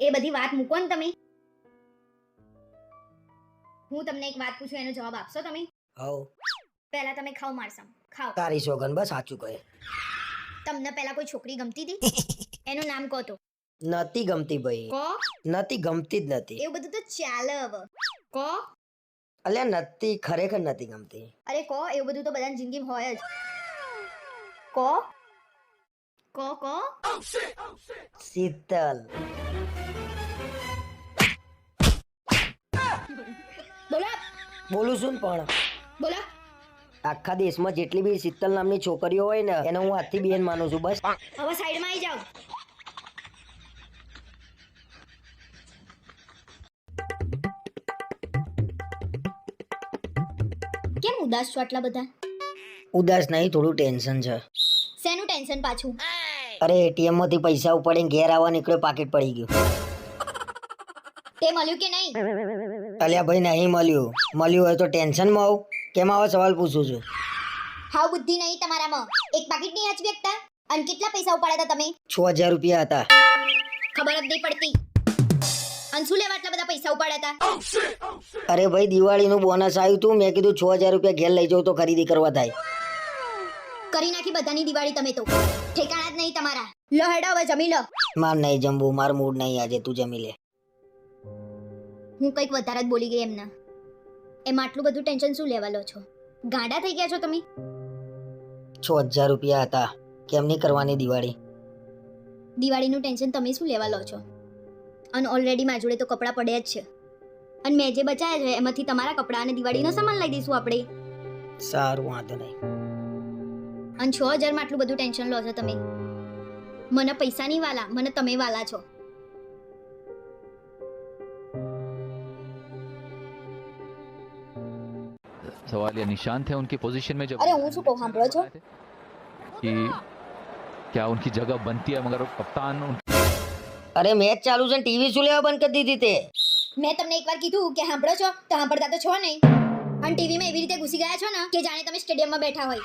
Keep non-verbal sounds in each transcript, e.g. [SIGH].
એ બધી વાત મૂકો ને તમે. હું તમને એક વાત પૂછું એનો જવાબ આપશો તમે? હવ પહેલા તમે ખાવ મારસમ ખાવ તારી સોગન બસ સાચું કહે. તમને પહેલા કોઈ છોકરી ગમતી હતી? [LAUGHS] એનું નામ કહો તો. નથી ગમતી ભાઈ. કહો નતી ગમતી જ નથી. એવું બધું તો ચાલે હવે. કહો અલ્યા નતી ખરેખર નથી ગમતી. અરે કહો એવું બધું તો બધાની જિંદગીમાં હોય જ. કહો કહો કહો શીતલ. બોલું છું ને પણ. બોલો. આખા દેશમાં જેટલી બી શીતલ નામની છોકરીઓ હોય ને એને હું હાથથી બેન માનું છું બસ. હવે સાઈડમાં આવી જાઓ. કેમ ઉદાસ છો આટલા બધા? ઉદાસ નહીં થોડું ટેન્શન છે. શેનું ટેન્શન પાછું? અરે એટીએમમાંથી પૈસા ઉપાડીને ઘેર આવવા નીકળ્યો પાકેટ પડી ગયું. તે મળ્યું કે નહીં? અલ્યા ભાઈ નહીં મળ્યું. મળ્યું હોય તો ટેન્શનમાં આવું કેમ આવા સવાલ પૂછું છું? હાવ બુદ્ધિ નહીં તમારામાં. એક પાકીટ નહીં હાચવી શકતા અને કેટલા પૈસા ઉપાડ્યા હતા તમે? છ હજાર રૂપિયા હતા. ખબર જ નહીં પડતી. અને શું લેવા આટલા બધા પૈસા ઉપાડ્યા હતા અરે ભાઈ દિવાળીનું બોનસ આવ્યું તું. મેં કીધું છ હજાર રૂપિયા ઘેર લઈ જાઉં તો ખરીદી કરવા થાય. કરી નાખી બધાની દિવાળી તમે તો. ઠેકાણા જ નહીં તમારા. લો હેડો હવે જમી લો. માર નહીં જમવું માર મૂડ નહીં આજે તું જમી લે. હું કંઈક વધારે જ બોલી ગઈ એમના. એમાં આટલું બધું ટેન્શન શું લેવા લો છો? ગાંડા થઈ ગયા છો તમે? છ હજાર રૂપિયા હતા. કેમ નહીં કરવાની દિવાળી? દિવાળીનું ટેન્શન તમે શું લેવા લો છો? અને ઓલરેડી મારી જોડે તો કપડાં પડ્યા જ છે. અને મેં જે બચાયા છે એમાંથી તમારા કપડાં અને દિવાળીનો સામાન લઈ દઈશું આપણે. સારું વાંધો નહીં. અને છ હજારમાં આટલું બધું ટેન્શન લો છો તમે. મને પૈસાની વાલા મને તમે વાલા છો. सवाल या निशान थे उनकी पोजीशन में जब અરે હું શું કહું સાંભળો છો कि क्या उनकी जगह बनती है मगर वो कप्तान उन અરે મેચ ચાલુ છે ટીવી શું લેવા બંધ કરી દીધી તે મેં તમને એકવાર કીધું કે સાંભળો છો તો સાંભળતા તો છો નહીં અને ટીવીમાં એવી રીતે ઘૂસી ગયા છો ને કે જાણે તમે સ્ટેડિયમમાં બેઠા હોય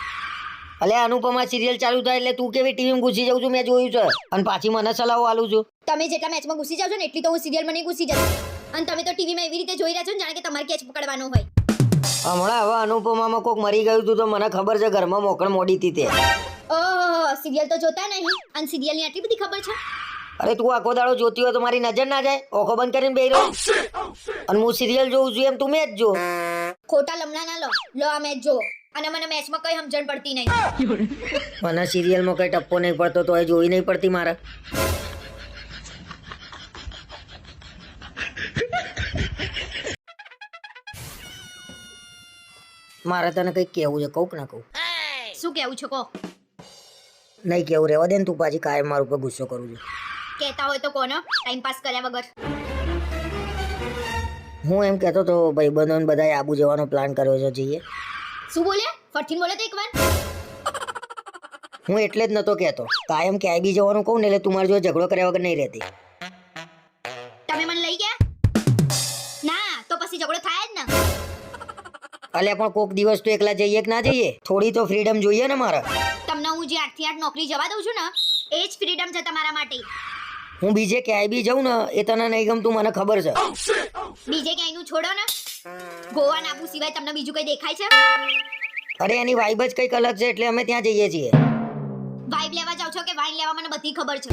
અલે અનુપમા સિરિયલ ચાલુ થાય એટલે તું કેવી ટીવી ઘૂસી જાઉં છું મેં જોયું છે અને પાછી મને સલાહો આલું છું તમે જેટલા મેચમાં ઘૂસી જાવ છો ને એટલી તો હું સિરિયલમાં નહીં ઘૂસી જતી અને તમે તો ટીવીમાં એવી રીતે જોઈ રહ્યા છો ને જાણે કે તમારે કેચ પકડવાનો હોય હમણાં હવે અનુપમામાં કોક મરી ગયું હતું તો મને ખબર છે ઘરમાં મોકળ મોડી હતી તે. ઓહો સિરિયલ તો જોતા નહીં. અને સિરિયલની આટલી બધી ખબર છે? અરે તું આખો દાડો જોતી હોય તો મારી નજર ના જાય. ઓખો બંધ કરીને બેહી રહ્યો અને હું સિરિયલ જોઉં છું એમ તું મેચ જો ખોટા લમણા ના લો. લો આ મેચ જો. અને મને મેચમાં કઈ સમજણ પડતી નહીં. મને સિરિયલમાં કઈ ટપ્પો નહીં પડતો તો એ જોઈ નહીં પડતી મારે. મારે તને કઈ કેવું છે કહું ના કહું? શું કેવું છે કહો. નહીં કેવું રહેવા દે ને તું પાછી કાયમ મારા ઉપર ગુસ્સો કરું છું. કહેતા હોય તો કોનો? ટાઈમ પાસ કર્યા વગર. હું એમ કહેતો તો ભાઈબંધોને બધાએ આબુ જવાનો પ્લાન કર્યો છે જઈએ. શું બોલે? ફરથી બોલે તો એકવાર. હું એટલે જ નતો કહેતો. કાયમ ક્યાંય બી જવાનું કહું ને એટલે તું મારી જોડે ઝઘડો કર્યા વગર નહીં રહેતી. અલ્યા પણ કોક દિવસ તો એકલા જઈએ કે ના જઈએ? થોડી તો ફ્રીડમ જોઈએ ને મારે. તમને હું જે આઠથી આઠ નોકરી જવા દઉં છું ને એ જ ફ્રીડમ છે તમારા માટે. હું બીજે ક્યાંય બી જઉં ને એ તને નહીં ગમતું મને ખબર છે. બીજે ક્યાંયનું છોડો ને. ગોવા નાબુ સિવાય તમને બીજું કઈ દેખાય છે? અરે એની વાઇબ જ કંઈક અલગ છે એટલે અમે ત્યાં જઈએ છીએ. વાઇબ લેવા જાવ છો કે વાઇન લેવા મને બધી ખબર છે?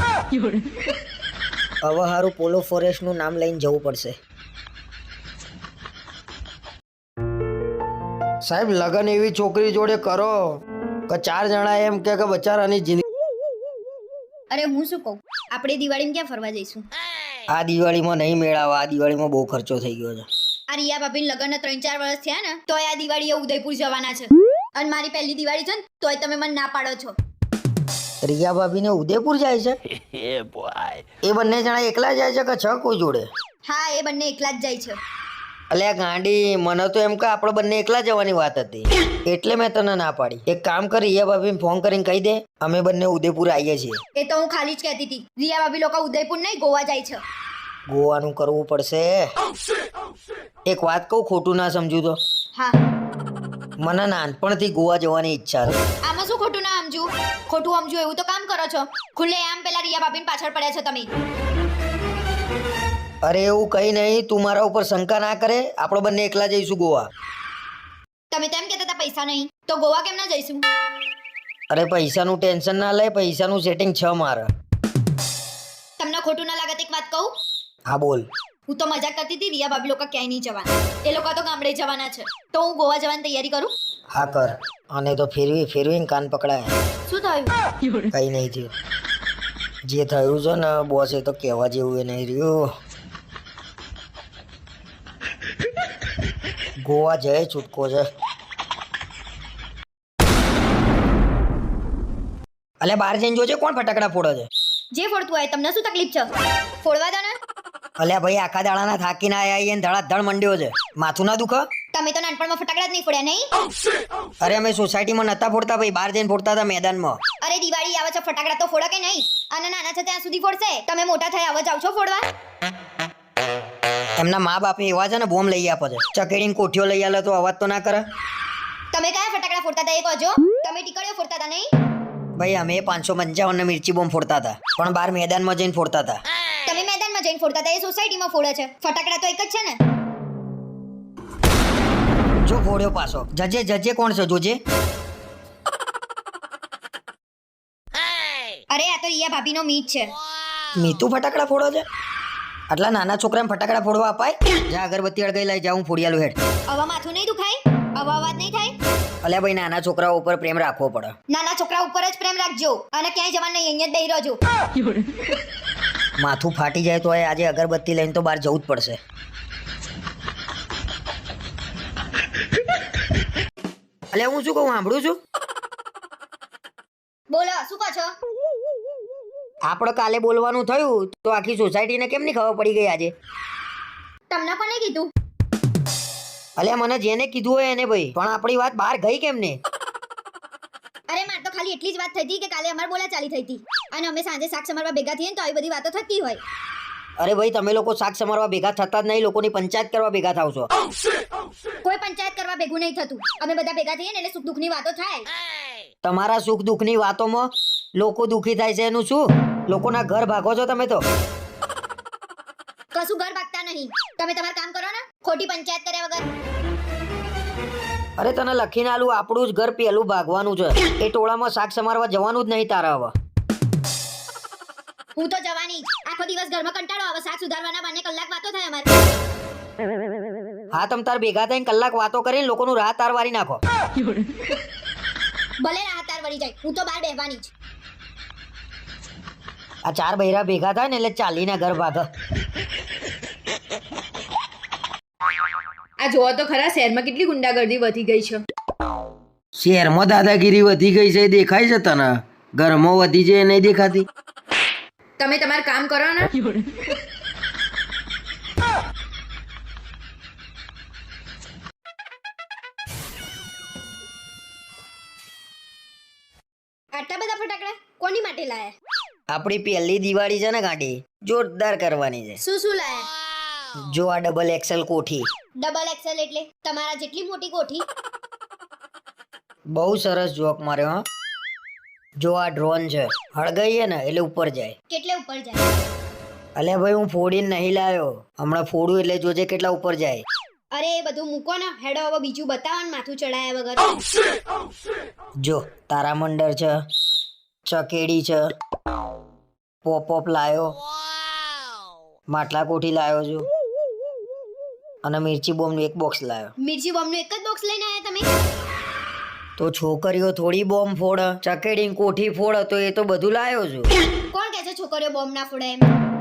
હવે હારું પોલો ફોરેસ્ટનું નામ લઈને જવું પડશે. સાહેબ લગન એવી છોકરી જોડે કરો કે ચાર જણા એમ કે કે બચારાની જિંદગી અરે હું શું કહું? આપણે દિવાળીમાં ક્યાં ફરવા જઈશું? આ દિવાળીમાં નહીં મેળાવા આ દિવાળીમાં બહુ ખર્ચો થઈ ગયો છે. આ રિયા ભાભી લગ્ન ત્રણ ચાર વર્ષ થયા ને તોય આ દિવાળીએ ઉદયપુર જવાના છે. અને મારી પહેલી દિવાળી છે ને તોય તમે મને ના પાડો છો. રિયા ભાભી ને ઉદયપુર જાય છે? [LAUGHS] એ બંને જણા એકલા જાય છે કે છ કોઈ જોડે? હા એ બંને એકલા જ જાય છે. અલ્યા ગાંડી મને તો એમ કે આપણે બંને એકલા જવાની વાત હતી. એટલે મેં તને ના પાડી. એક કામ કરી રિયા ભાભી ફોન કરીને કહી દે. અમે બંને ઉદયપુર આવીએ છીએ. એ તો હું ખાલી જ કહેતી હતી. રિયા ભાભી લોકો ઉદયપુર નહીં ગોવા જાય છે. ગોવાનું કરવું પડશે. એક વાત કહું ખોટું ના સમજુ તો. હા. મને નાનપણથી ગોવા જવાની ઈચ્છા છે. આમાં શું ખોટું ના સમજુ? ખોટું સમજુ એવું તો કામ કરો છો. ખુલ્લે આમ પેલા રિયા ભાભીને પાછળ પડ્યા છો તમે. અરે એવું કઈ નહીં તું મારા ઉપર શંકા ના કરે. આપણે બંને એકલા જઈશું ગોવા. તમે તેમ કહેતા હતા પૈસા નહીં તો ગોવા કેમ ના જઈશું? અરે પૈસાનું ટેન્શન ના લે પૈસાનું સેટિંગ છે મારે. તમને ખોટું ના લાગે એક વાત કહું? હા બોલ. હું તો મજાક કરતી હતી રિયા ભાભી લોકો ક્યાંય નહીં જવાના. એ લોકો તો ગામડે જવાના છે. તો હું ગોવા જવાની તૈયારી કરું? હા કર. અને તો ફેરવી ફેરવીને કાન પકડાય. શું થયું? કઈ નહીં થયું. જે થયું છે ને બોસ એ તો કહેવા જેવું એ નહીં રહ્યું. ગોવા જય છૂટકો છે. અલે બહાર જઈને જોજે કોણ ફટાકડા ફોડે છે? જે ફોડતું હોય તમને શું તકલીફ છે? ફોડવા દો ને. અલ્યા ભાઈ આખા દાડાના થાકીને આયા આઈએ ને ધડાધડ મંડ્યો છે. માથું ના દુખે? તમે તો નાનપણમાં ફટાકડા જ નહીં ફોડ્યા નહીં? અરે અમે સોસાયટીમાં નતા ફોડતા ભાઈ બહાર જઈને ફોડતા હતા મેદાનમાં. અરે દિવાળી આવે છે ફટાકડા તો ફોડો કે નહીં? અને નાના છે ત્યાં સુધી ફોડશે. તમે મોટા થયા હવે જાવ છો ફોડવા? એમના મા બાપે એવા છે ને બોમ્બ લઈ આપે છે. ચકેડીને કોઠીઓ લઈ આલે તો અવાજ તો ના કરે. તમે કયા ફટાકડા ફોડતા હતા એ કહો તમે ટીકડીઓ ફોડતા હતા નહીં? ભાઈ અમે પાંચસો પંચાવન ને મિર્ચી બોમ્બ ફોડતા હતા. પણ બહાર મેદાનમાં જઈને ફોડતા હતા. તમે મેદાનમાં જઈને ફોડતા હતા એ સોસાયટીમાં ફોડે છે. ફટાકડા તો એક જ છે ને? જો ફોડ્યો પાછો. જજે જજે કોણ છે જોજે. અરે આ તો રિયા ભાભીનો મીત છે. મીતુ ફટાકડા ફોડો છે? આટલા નાના છોકરાને ફટાકડા ફોડવા અપાય? જા અગરબત્તી અળગાઈ લઈ જાઉં ફોડિયાલું હેડ. આવા માથું નહીં દુખાય? આવા અવાજ નહીં થાય? અલ્યા ભાઈ નાના છોકરાઓ ઉપર પ્રેમ રાખવો પડે. નાના છોકરા ઉપર જ પ્રેમ રાખજો. અને ક્યાંય જવાનું નહીં અહીંયા જ બેહી રહેજો. માથું ફાટી જાય તો આજે અગરબત્તી લઈને તો બહાર જવું જ પડશે. અલ્યા હું શું કહું સાંભળું છું? બોલો શું કહો છો? આપણે કાલે બોલવાનું થયું તો આખી સોસાયટીને કેમ ની ખબર પડી ગઈ આજે? તમને કોને કીધું? અલ્યા મને જેને કીધું હોય એને ભાઈ પણ આપણી વાત બહાર ગઈ કેમ ને? અરે માર તો ખાલી એટલી જ વાત થઈ હતી કે કાલે અમાર બોલા ચાલી થઈ હતી. અને અમે સાંજે શાક સમારવા ભેગા થઈએ તો આવી બધી વાતો થતી હોય. અરે ભાઈ તમે લોકો શાક સમારવા ભેગા થતા જ નહીં લોકોની પંચાયત કરવા ભેગા થાવ છો. કોઈ પંચાયત કરવા ભેગું નહીં થતું. અમે બધા ભેગા થઈએ ને એટલે સુખ દુઃખની વાતો થાય. તમારા સુખ દુઃખની વાતોમાં લોકો દુઃખી થાય છે એનું શું? લોકોના ઘર ભાગો છો તમે તો. કશું ઘર ભાગતા નહીં. તમે તમારું કામ કરો ને. ખોટી પંચાયત કર્યા વગર. અરે તને લખીને આલું આપણું જ ઘર પેલું ભાગવાનું છે. એ ટોળામાં શાક સમારવા જવાનું જ નહીં તારા હવે. હું તો જવાની આખો દિવસ ઘરમાં કંટાળો આવે. શાક સુધારવાના બાને કલાક વાતો થાય અમારે. હા તમ તાર ભેગા થઈને કલાક વાતો કરીને લોકોનું રાહ તાર વારી નાખો. ભલે રાહ તાર વળી જાય. હું તો બહાર બેહવાની જ. આ ચાર બૈરા ભેગા થાય ને એટલે ચાલીના ઘર ભાગ. આ જોવા તો ખરા શહેરમાં કેટલી ગુંડાગર્દી વધી ગઈ છે. શહેરમાં દાદાગીરી વધી ગઈ છે દેખાય છે તને? ઘરમાં વધી છે નહીં દેખાતી. તમે તમારું કામ કરો ને. આટલા બધા ફટાકડા કોની માટે લાયા? આપણી પહેલી દિવાળી છે ને ગાંડી જોરદાર કરવાની છે. શું શું લાયા? જો આ ડબલ એક્સેલ કોઠી. ડબલ એક્સેલ એટલે તમારા જેટલી મોટી કોઠી. બહુ સરસ જોક માર્યો હા. જો આ ડ્રોન છે હળગાઈએ ને એટલે ઉપર જાય. કેટલે ઉપર જાય? અલે ભાઈ હું ફોડીને નહીં લાવ્યો. હમણાં ફોડું એટલે જોજે કેટલા ઉપર જાય. અરે એ બધું મૂકો ને. હેડો હવે બીજું બતાવો ને માથું ચડાયા વગર. જો તારામંડળ છે ચકેડી છે પોપ લાયો. માટલા કોઠી લાયો છું. અને મિર્ચી બોમ્બનું એક બોક્સ લાયો. મિર્ચી બોમ્બનું એક જ બોક્સ લઈને આવ્યા તમે? તો છોકરીઓ થોડી બોમ્બ ફોડ ચકેડી કોઠી ફોડ તો એ તો બધું લાયો છું. કોણ કહે છે છોકરીઓ બોમ્બ ના ફોડે એમ?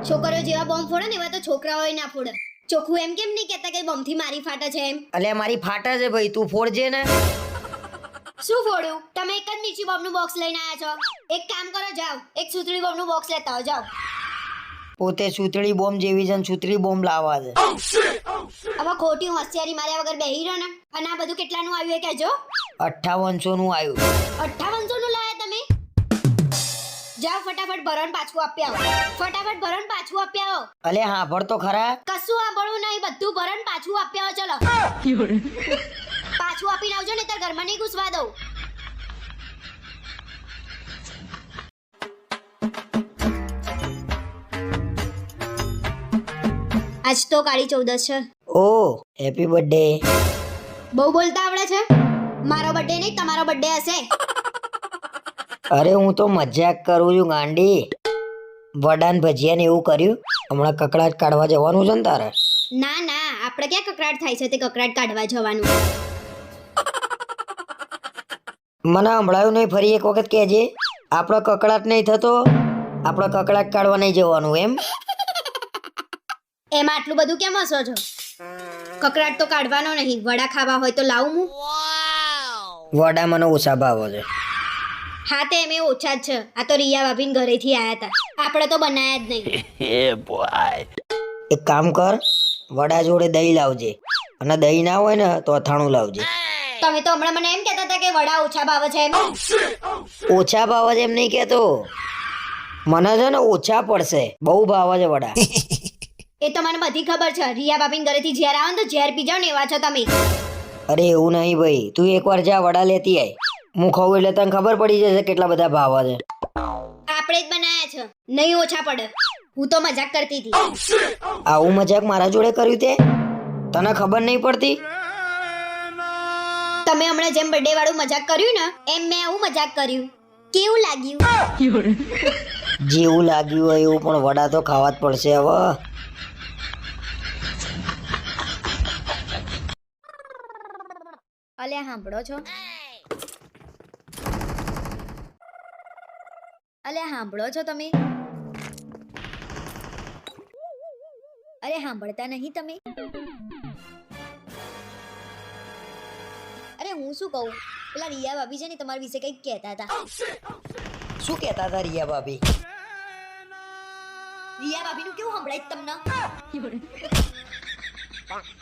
છોકરીઓ જેવા બોમ્બ ફોડે ને એવા તો છોકરાઓય ના ફોડે. ચોખ્ખું એમ કેમ નહીં કહેતા કે બોમ્બથી મારી ફાટે છે એમ? અલ્યા મારી ફાટા છે ભાઈ તું ફોડજે ને. શું ફોડ્યું તમે એક જ મિર્ચી બોમ્બનું બોક્સ લઈને આવ્યા છો. એક કામ કરો જાઓ. એક સુતળી બોમ્બનું બોક્સ લેતા આવો જાઓ. પોતે સુતળી બોમ્બ જેવી છે સુતળી બોમ્બ લાવવા છે હવે ખોટી હોશિયારી માર્યા વગર બેહી રહ્યો ને? અને આ બધું કેટલાનું આવ્યું એ કહેજો. અઠ્ઠાવનસો નું આવ્યું. અઠ્ઠાવનસો નું લાયા તમે? જાઓ ફટાફટ ભરણ પાછું આપી આવો. ફટાફટ ભરણ પાછું આપી આવો. અલે હા ભર તો ખરા. કશું સાંભળવું નહીં બધું ભરણ પાછું આપી આવો ચલો. [LAUGHS] [LAUGHS] પાછું આપીને આવજો ને તાર ઘરમાં નહીં ઘૂસવા દઉં. આજ તો કાળી ચૌદસ છે. ઓ હેપી બર્થડે બહુ બોલતા આવડે છે? મારો બર્થડે નહીં તમારો બર્થડે હશે. અરે હું તો મજાક કરું છું ગાંડી. વડાન ભજીયા ને એવું કર્યું. હમણાં કકડાટ કાઢવા જવાનું છે ને તારે? ના ના આપણે ક્યાં કકડાટ થાય છે? તે કકડાટ કાઢવા જવાનું. મને સંભળાયું નહીં ફરી એક વખત કહેજે. આપણો કકડાટ નહીં થતો આપણો કકડાટ કાઢવા નહીં જવાનું એમ? એમાં આટલું બધું કેમ હસો છો? કકડાટ તો કાઢવાનો નહીં. વડા ખાવા હોય તો લાવું હું. વડા મને ઓછા ભાવો છે. હા તે એમ ઓછા જ છે. આ તો રિયા ભાભીન ઘરેથી આયા હતા. આપણે તો બનાયા જ નહીં. [LAUGHS] એક કામ કર વડા જોડે દહીં લાવજે. અને દહીં ના હોય ને તો અથાણું લાવજે. તમે તો હમણાં મને એમ કહેતા હતા કે વડા ઓછા ભાવે છે એમ. ઓછા ભાવે છે એમ નહીં કહેતો. મને છે ને ઓછા પડશે. બહુ ભાવે છે વડા. એ તો મને બધી ખબર છે. રિયા બાપીન ઘરેથી ઝેર આવે ને તો ઝેર પી જાવ ને એવા છો તમે. અરે એવું નહીં ભાઈ. તું એકવાર જા વડા લેતી આય. હું ખાઉં એટલે તને ખબર પડી જશે કેટલા બધા ભાવ છે. આપણે જ બનાયા છે. નહીં ઓછા પડે. હું તો મજાક કરતી હતી. આવું મજાક મારા જોડે કર્યું તે? તને ખબર નહીં પડતી? તમે હમણાં જેમ બર્થડે વાળું મજાક કર્યું ને એમ મેં આવું મજાક કર્યું. કેવું લાગ્યું? જેવું લાગ્યું હોય એવું પણ વડા તો ખાવા જ પડશે હવે. અલ્યા સાંભળો છો. અલ્યા સાંભળો છો તમે. અરે સાંભળતા નહીં તમે. અરે હું શું કહું? પેલા રિયા ભાભી છે ને તમારા વિશે કંઈક કહેતા હતા. શું કહેતા હતા રિયા ભાભી? રિયા ભાભીનું કેવું સંભળાય તમને? [LAUGHS] [LAUGHS]